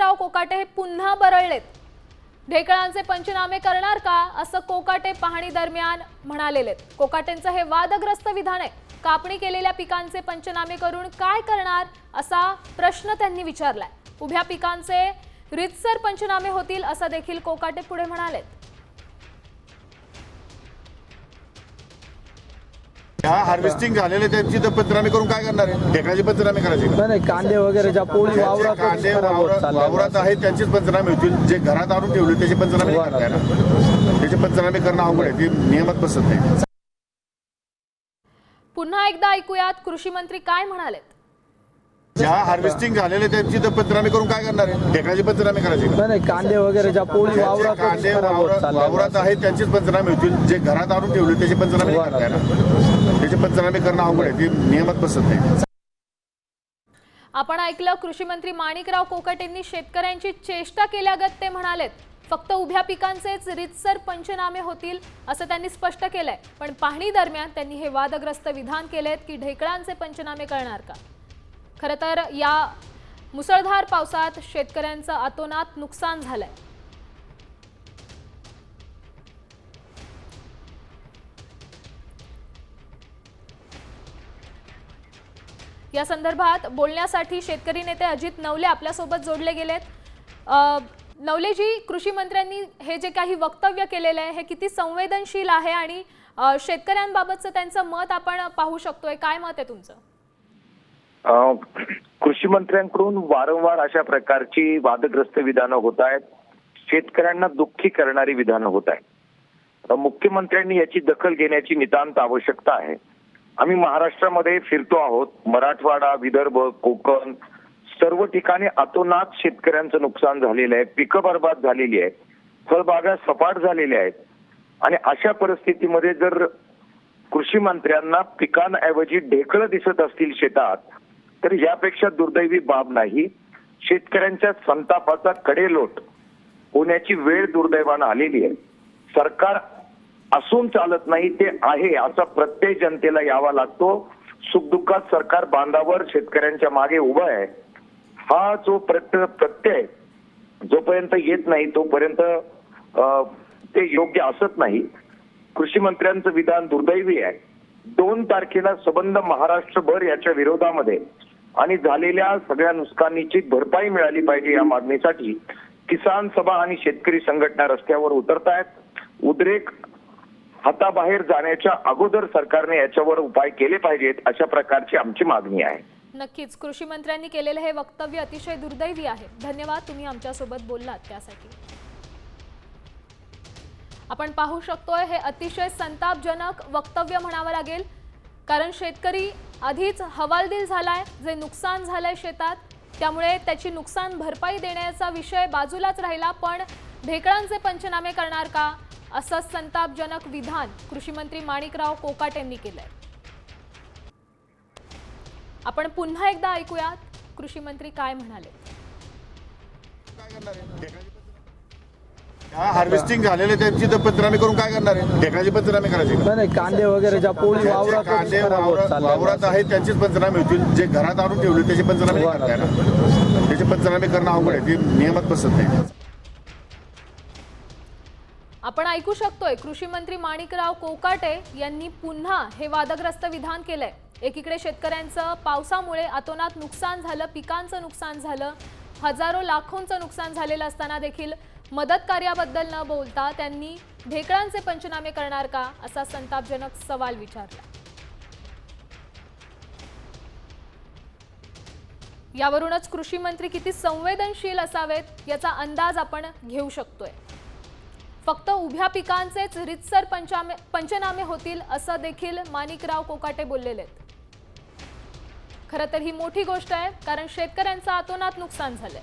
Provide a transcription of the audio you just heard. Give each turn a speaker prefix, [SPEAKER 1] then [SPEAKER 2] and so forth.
[SPEAKER 1] माणिकराव कोकाटे हे पुन्हा बरळलेत. ढेकळांचे पंचनामे करणार का? असं कोकाटे पाहणी दरम्यान म्हणालेले कोकाटेंचं हे वादग्रस्त विधान आहे. कापणी केलेल्या पिकांचे पंचनामे करून काय करणार असा प्रश्न त्यांनी विचारलाय. उभ्या पिकांचे रितसर पंचनामे होतील असं देखील कोकाटे पुढे म्हणाले
[SPEAKER 2] हा हार्वेस्टिंग झालेले त्यांची तर पंचनामे करून काय करणार आहे? ढेकळाचे पंचनामे करायचे का?
[SPEAKER 3] नाही नाही कांदे वगैरे ज्या पोळी
[SPEAKER 2] ज्यांचे
[SPEAKER 3] वावरात
[SPEAKER 2] कांदे
[SPEAKER 3] खराब होत
[SPEAKER 2] वावरात आहेत त्यांचेच पंचनामे होतील. जे घरात आणून ठेवले त्याचे पंचनामे नाही करता येणार त्याचे पंचनामे करणं अवघड आहे. ते नियमात बसत नाही.
[SPEAKER 1] पुन्हा एकदा ऐकूयात कृषी मंत्री काय म्हणालेत
[SPEAKER 2] ज्या हार्वेस्टिंग झालेले त्यांची तर पंचनामे करून काय करणार आहे? ढेकळाचे पंचनामे करायचे का?
[SPEAKER 3] नाही नाही कांदे वगैरे ज्या पोळी
[SPEAKER 2] ज्यांचे
[SPEAKER 3] वावरात
[SPEAKER 2] कांदे वावरात आहेत त्यांचेच पंचनामे होतील. जे घरात आणून ठेवले त्याचे पंचनामे नाही करता येणार. त्याचे पंचनामे करणं अवघड आहे. ते नियमात बसत नाही.
[SPEAKER 1] आपण ऐकलं कृषी मंत्री माणिकराव कोकटेंनी शेतकऱ्यांची चेष्टा केल्यागत ते म्हणालेत फक्त उभ्या पिकांचेच रितसर पंचनामे होतील असं त्यांनी स्पष्ट केलंय. पण पाहणी दरम्यान त्यांनी हे वादग्रस्त विधान केलेत की ढेकळांचे पंचनामे करणार का? खरं तर या मुसळधार पावसात शेतकऱ्यांचं अतोनात नुकसान झालंय. या संदर्भात बोलण्यासाठी शेतकरी नेते अजित नवले आपल्यासोबत जोडले गेलेत. नवलेजी कृषी मंत्र्यांनी हे जे काही वक्तव्य केलेलं आहे हे किती संवेदनशील आहे आणि शेतकऱ्यांबाबतचं त्यांचं मत आपण पाहू शकतोय. काय मत आहे तुमचं?
[SPEAKER 4] कृषी मंत्र्यांकडून वारंवार अशा प्रकारची वादग्रस्त विधानं होत आहेत. शेतकऱ्यांना दुःखी करणारी विधानं होत आहेत. मुख्यमंत्र्यांनी याची दखल घेण्याची नितांत आवश्यकता आहे. आम्ही महाराष्ट्रामध्ये फिरतो आहोत. मराठवाडा विदर्भ कोकण सर्व ठिकाणी अतोनात शेतकऱ्यांचं नुकसान झालेलं आहे. पिकं बर्बाद झालेली आहेत. फळबागा सपाट झालेल्या आहेत. आणि अशा परिस्थितीमध्ये जर कृषी मंत्र्यांना पिकांऐवजी ढेकळं दिसत असतील शेतात तर यापेक्षा दुर्दैवी बाब नाही. शेतकऱ्यांच्या संतापाचा कडेलोट होण्याची वेळ दुर्दैवानं आलेली आहे. सरकार असून चालत नाही ते आहे असा प्रत्यय जनतेला यावा लागतो. सुखदुःखात सरकार बांधावर शेतकऱ्यांच्या मागे उभं आहे. हा जो प्रत्य प्रत्यय जोपर्यंत येत नाही तोपर्यंत ते योग्य असत नाही. कृषी मंत्र्यांचं विधान दुर्दैवी आहे. दोन तारखेला सबंध महाराष्ट्रभर याच्या विरोधामध्ये. आणि झालेल्या सगळ्या नुकसानीची भरपाई मिळाली पाहिजे या मागणीसाठी. किसान सभा आणि शेतकरी संघटना रस्त्यावर उतरतायत. उद्रेक हाताबाहेर जाण्याच्या अगोदर सरकारने याच्यावर उपाय केले पाहिजेत अशा प्रकारची आमची मागणी आहे.
[SPEAKER 1] नक्कीच कृषी मंत्र्यांनी केलेलं हे वक्तव्य अतिशय दुर्दैवी आहे. धन्यवाद तुम्ही आमच्यासोबत बोललात त्यासाठी. आपण पाहू शकतोय हे अतिशय संतापजनक वक्तव्य म्हणावं लागेल कारण शेतकरी आधीच हवालदिल झालाय जे नुकसान झालंय शेतात. त्यामुळे त्याची नुकसान भरपाई देण्याचा विषय बाजूलाच राहिला पण ढेकळांचे पंचनामे करणार का? असं संतापजनक विधान कृषीमंत्री माणिकराव कोकाट यांनी केलंय. आपण पुन्हा एकदा ऐकूयात कृषी मंत्री काय म्हणाले
[SPEAKER 2] हार्वेस्टिंग झालेले त्यांची तर पंचनामे करून काय करणार आहे? ढेकळाचे पंचनामे करायचे का?
[SPEAKER 3] नाही नाही कांदे वगैरे ज्या पोळी वावरात
[SPEAKER 2] कांदे
[SPEAKER 3] खराब होत
[SPEAKER 2] वावरात आहेत त्यांचेच पंचनामे होतील. जे घरात आणून ठेवले त्याचे पंचनामे नाही करता येणार त्याचे पंचनामे करणं अवघड आहे ते नियमात बसत नाही.
[SPEAKER 1] आपण ऐकू शकतोय कृषी मंत्री माणिकराव कोकाटे यांनी पुन्हा हे वादग्रस्त विधान केलंय. एकीकडे शेतकऱ्यांचं पावसामुळे अतोनात नुकसान झालं पिकांचं नुकसान झालं हजारो लाखोंचं नुकसान झालेलं असताना देखील मदत कार्याबद्दल न बोलता त्यांनी ढेकळांचे पंचनामे करणार का असा संतापजनक सवाल विचारला. यावरूनच कृषी मंत्री किती संवेदनशील असावेत याचा अंदाज आपण घेऊ शकतोय. फक्त उभ्या पिकांचेच रितसर पंचामे पंचनामे होतील असं देखील माणिकराव कोकाटे बोललेले आहेत. खरं तर ही मोठी गोष्ट आहे कारण शेतकऱ्यांचं अतोनात नुकसान झालंय.